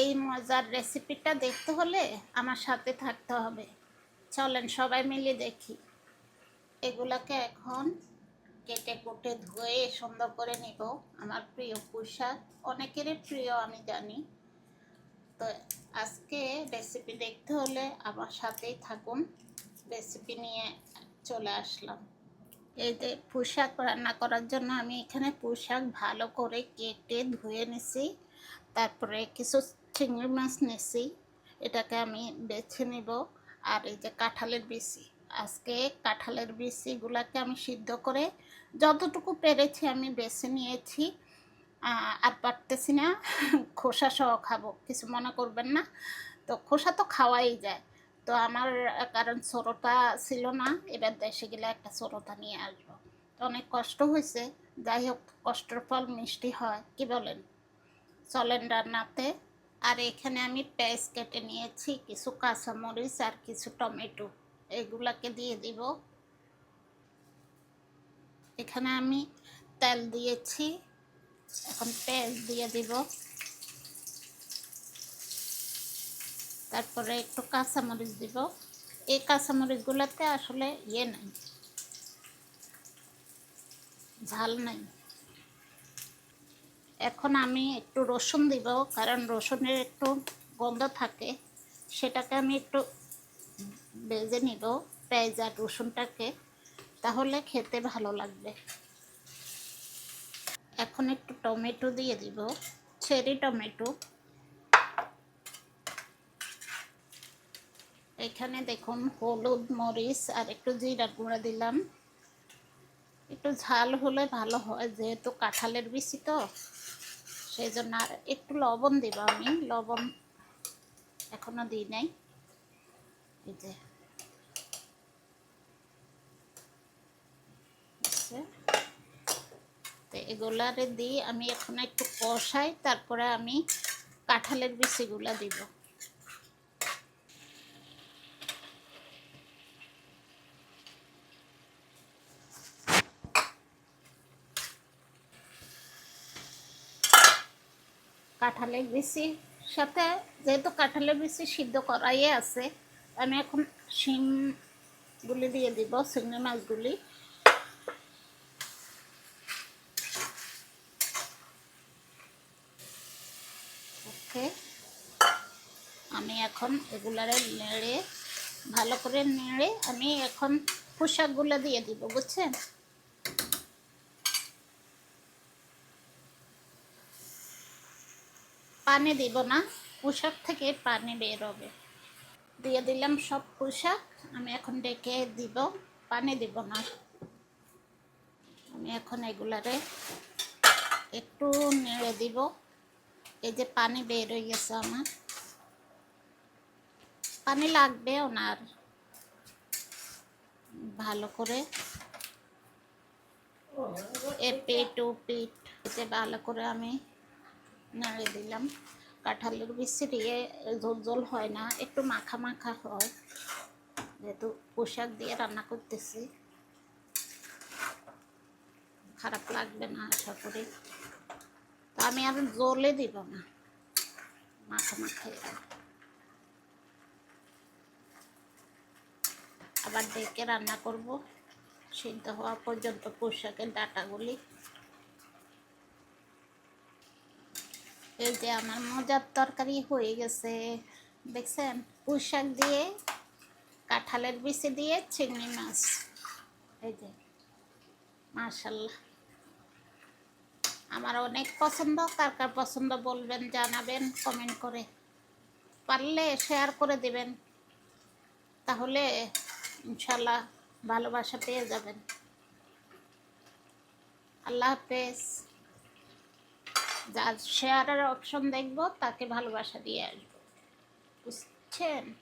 এই মজার রেসিপিটা দেখতে হলে আমার সাথে থাকতে হবে। চলেন সবাই মিলে দেখি। এগুলাকে এখন কেটে কুটে ধুয়ে সুন্দর করে নিব। আমার প্রিয় পোশাক, অনেকেরই প্রিয়, আমি জানি। তো আজকে রেসিপি দেখতে হলে আমার সাথেই থাকুন। রেসিপি নিয়ে চলে আসলাম। এই যে পোশাক রান্না করার জন্য আমি এখানে পোশাক ভালো করে কেটে ধুয়ে নিছি। তারপরে কিছু চিংড়ি মাছ নিছি, এটাকে আমি বেছে নিব, আর এই যে কাঁঠালের বিচি। আজকে কাঁঠালের বিচিগুলোকে আমি সিদ্ধ করে যতটুকু পেরেছি আমি বেছে নিয়েছি আর পারতেছি না, খোসা সহ খাব, কিছু মনে করবেন না। তো খোসা তো খাওয়াই যায়, তো আমার কারণ সরোটা ছিল না, এবার দেশে গেলে একটা সরোটা নিয়ে আসব। তো অনেক কষ্ট হয়েছে, যাই হোক, কষ্টের ফল মিষ্টি হয়, কি বলেন? চলেন রান্নাতে। আর এখানে আমি পেঁয়াজ কেটে নিয়েছি, কিছু কাঁচামরিচ আর কিছু টমেটো। এগুলাকে দিয়ে দিব। এখানে আমি তেল দিয়েছি, এখন পেঁয়াজ দিয়ে দিব। তারপরে একটু কাঁচামরিচ দিব। এই কাঁচামরিচগুলোতে আসলে ইয়ে নাই, ঝাল নাই। এখন আমি একটু রসুন দিব, কারণ রসুনের একটু গন্ধ থাকে। সেটাকে আমি একটু বেজে নিব, পেঁয়াজ আর রসুনটাকে, তাহলে খেতে ভালো লাগবে। এখন একটু টমেটো দিয়ে দিব, চেরি টমেটো। এখানে দেখুন হলুদ, মরিচ আর একটু জিরার গুঁড়া দিলাম। একটু ঝাল হলে ভালো হয়, যেহেতু কাঁঠালের বিচি তো। সেই জন্য আর একটু লবণ দেব আমি। লবণ এখনও দিই নাই। এই যে? তো এগুলারে দিই আমি এখন একটু কষাই, তারপরে আমি কাঁঠালের বিচিগুলা দিব। কাঁঠালের বিচি। সাথে যেহেতু কাঁঠালের বিচি সিদ্ধ করাই আছে, আমি এখন শিমগুলি দিয়ে দিব, চিংড়ি মাছগুলি ওকে আমি এখন এগুলারে নেড়ে, ভালো করে নেড়ে আমি এখন পোশাকগুলো দিয়ে দিব, বুঝছেন? পানি দিব না, পোশাক থেকে পানি বের হবে। দিয়ে দিলাম সব পোশাক, আমি এখন ডেকে দিব, পানি দিব না। আমি এখন এগুলারে একটু নেড়ে দিব, এই যে পানি বের হয়ে গেছে আমার। পানি লাগবে ওনার ভালো করে এ পেট ও পিঠ এতে ভালো করে আমি নাড়ে দিলাম। কাঁঠালের বিচি দিয়ে ঝোল ঝোল হয় না, একটু মাখা মাখা হয়। যেহেতু পোশাক দিয়ে রান্না করতেছি। খারাপ লাগবে না আশা করি। তো আমি আর জলে দিব না। মাখা মাখা আবার ডেকে রান্না করব। সিদ্ধ হওয়া পর্যন্ত পোশাকের ডাটাগুলি। এই যে আমার মজার তরকারি হয়ে গেছে। দেখছেন? পুঁইশাক দিয়ে, কাঁঠালের বিচি দিয়ে চিংড়ি মাছ। এই যে মার্শাল্লাহ আমার অনেক পছন্দ। কার কার পছন্দ বলবেন, জানাবেন কমেন্ট করে। পারলে শেয়ার করে দিবেন। তাহলে ইনশাল্লাহ ভালোবাসা পেয়ে যাবেন। আল্লাহ হাফেজ। যার শেয়ারের অপশন দেখব তাকে ভালোবাসা দিয়ে আসব। বুঝছেন?